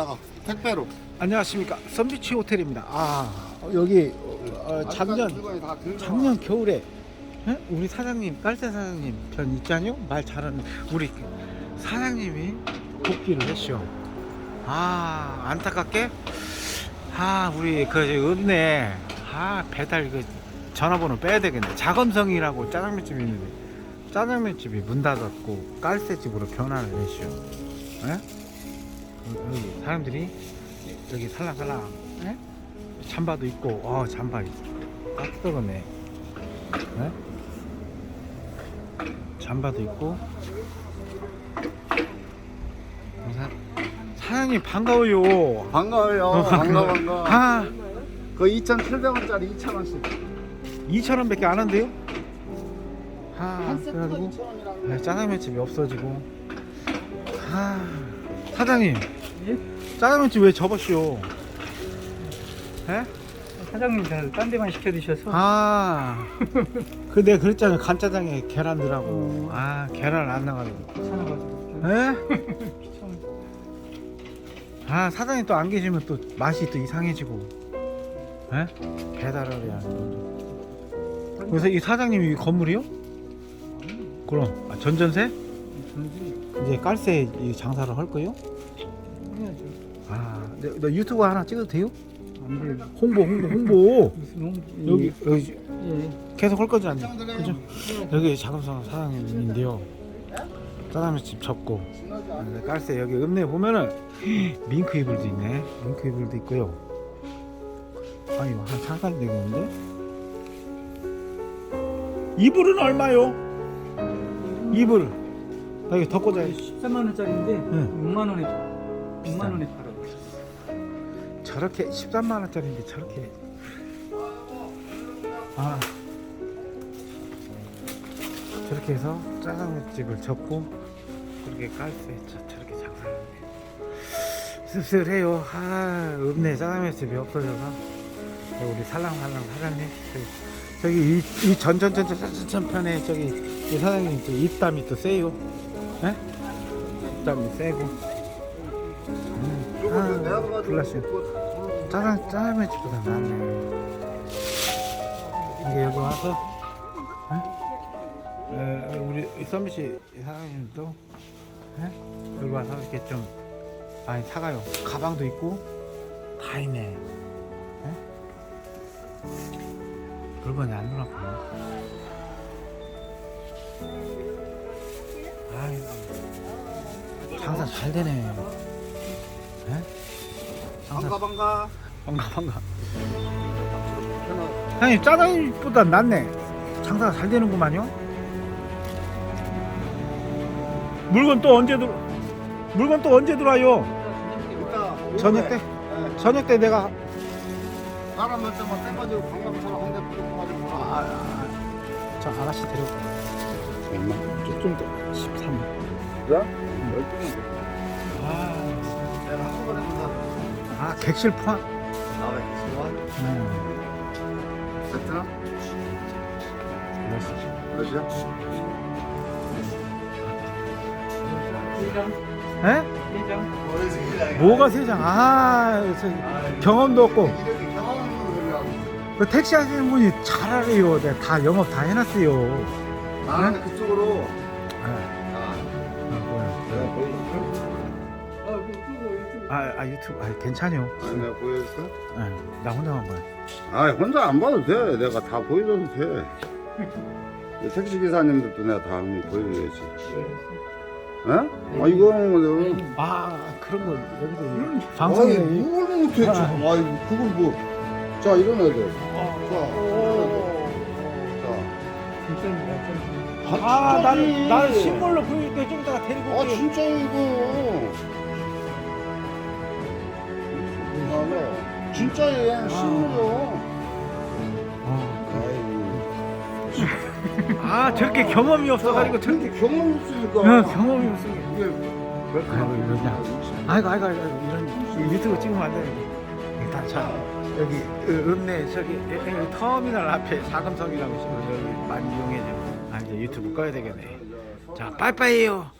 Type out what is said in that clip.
이따가 택배로. 안녕하십니까 선비치 호텔입니다. 아 여기 어, 작년 물건이 다 들고 작년 겨울에 에? 우리 사장님 깔대 사장님 편 있잖요 말 잘하는 우리 사장님이 복귀를 했쇼. 아 안타깝게 아 우리 그 없네. 아 배달 그 전화번호 빼야 되겠네. 자금성이라고 짜장면 집이 있는데 짜장면 집이 문 닫았고 깔새 집으로 변화를 했쇼. 에? 여기 사람들이 여기 살랑살랑 에? 잠바도 있고 어 잠바 딱 뜨거네 에? 잠바도 있고 사, 사장님 반가워요 반가워요. 반가 반가. 아 그 2,700원짜리 2,000원씩. 2,000원밖에 안 한대요? 아 그래가지고 2,000원이라고. 네, 짜장면집이 없어지고 아 사장님 짜장면집 왜 접었쇼 에? 사장님들 딴 데만 시켜 드셔서 아, 그 내가 그랬잖아요. 간짜장에 계란 넣으라고. 아, 계란 안 넣어가지고. 귀찮아가지고 에? 귀찮아. 아, 사장님 또 안 계시면 또 맛이 또 이상해지고. 에? 배달을 해야 그래서 이 사장님이 이 건물이요? 그럼 아, 전전세? 이제 깔새 이 장사를 할 거요? 해야죠. 아, 너, 너 유튜브 하나 찍어도 돼요? 안 돼요. 홍보, 홍보, 홍보. 무슨 홍 여기, 여기 예. 계속 할 거지 않냐? 그죠? 여기 자금성 사장님인데요. 짜장면 집 접고 네, 깔새 여기 읍내 보면은 밍크 이불도 있네. 밍크 이불도 있고요. 아 이거 한 상당히 되겠는데? 이불은 얼마요? 이불. 나 이거 덮고 자야지. 13만 원짜리인데 응. 6만 원에 6만 원에 팔아요. 저렇게 13만 원짜리인데 저렇게. 아. 저렇게 해서 짜장면집을 접고 그렇게 깔때 저렇게 하네 씁쓸해요. 아 없네 짜장면집이 없어져서. 우리 살랑살랑 사장님. 저기, 저기 이, 이 전전전전전전 편에 저기 이 사장님 저 입담이 또 세요 에? 입담이 세고 음, 아. 그거 짜장 짜장면 집보다 낫네. 이게 여기 와서 에? 에, 우리 썸비 씨 사장님도 에? 여기 와서 이렇게 좀 많이 사가요. 가방도 있고 다 있네. 에? 물건이 안 놀았구나. 아이고 장사 잘 되네. 에? 장사 반가 반가. 반가 반가. 형님 짜장면보다 낫네. 장사가 잘 되는구만요. 물건 또 언제 들어? 물건 또 언제 들어와요? 이따 저녁 때? 네. 저녁 때 내가 사람 몇 대만 떼가지고 관광차로 한대 뿌려가지고. 아, 아, 저 아가씨 데려올게. 얼마? 좀더 13만. 그래? 열두 아, 내가 한꺼번에 준다. 아 객실 포함. 410원. 음, 세트나? 몇이야? 회장 에? 회장 뭐가 세장? 아, 저 경험도 없고. 이렇게. 그 택시 하시는 분이 잘 알아요. 내가 다 영업 다 해놨어요. 나는 그쪽으로. 아, 아, 아. 내가? 아 유튜브 아, 아 유튜브 아 괜찮요. 아, 내가 보여줄까? 아, 나 혼자만 봐요. 아, 혼자 안 봐도 돼. 내가 다 보여줘도 돼. 이 택시 기사님들도 내가 다 한번 보여줘야지. 어? 아, 이거 뭐, 아 그런 거 여기서 아이, 방송에 뭘 못해, 아. 참. 아이, 그걸 뭐. 자, 이런 애들. 자, 진짜입니다. 자. 아 나는. 나는 신물로 보일게 좀 이따가 데리고 아, 올게. 진짜 이거. 뭐야, 진짜예요, 실물이요. 어. 아이고. 아 저렇게 경험이 없어가지고 저렇게 경험 없으니까. 어, 경험이 없어. 이게 왜 아이고 이러냐. 아이고 아이고 아이고 이런 유튜브 찍으면 안 돼. 일단 자 여기 읍- 읍내 저기 에- 에- 터미널 앞에 사금성이라고 있으면 여기 많이 이용해 줘. 아 이제 유튜브 꺼야 되겠네. 자 빠이빠이요.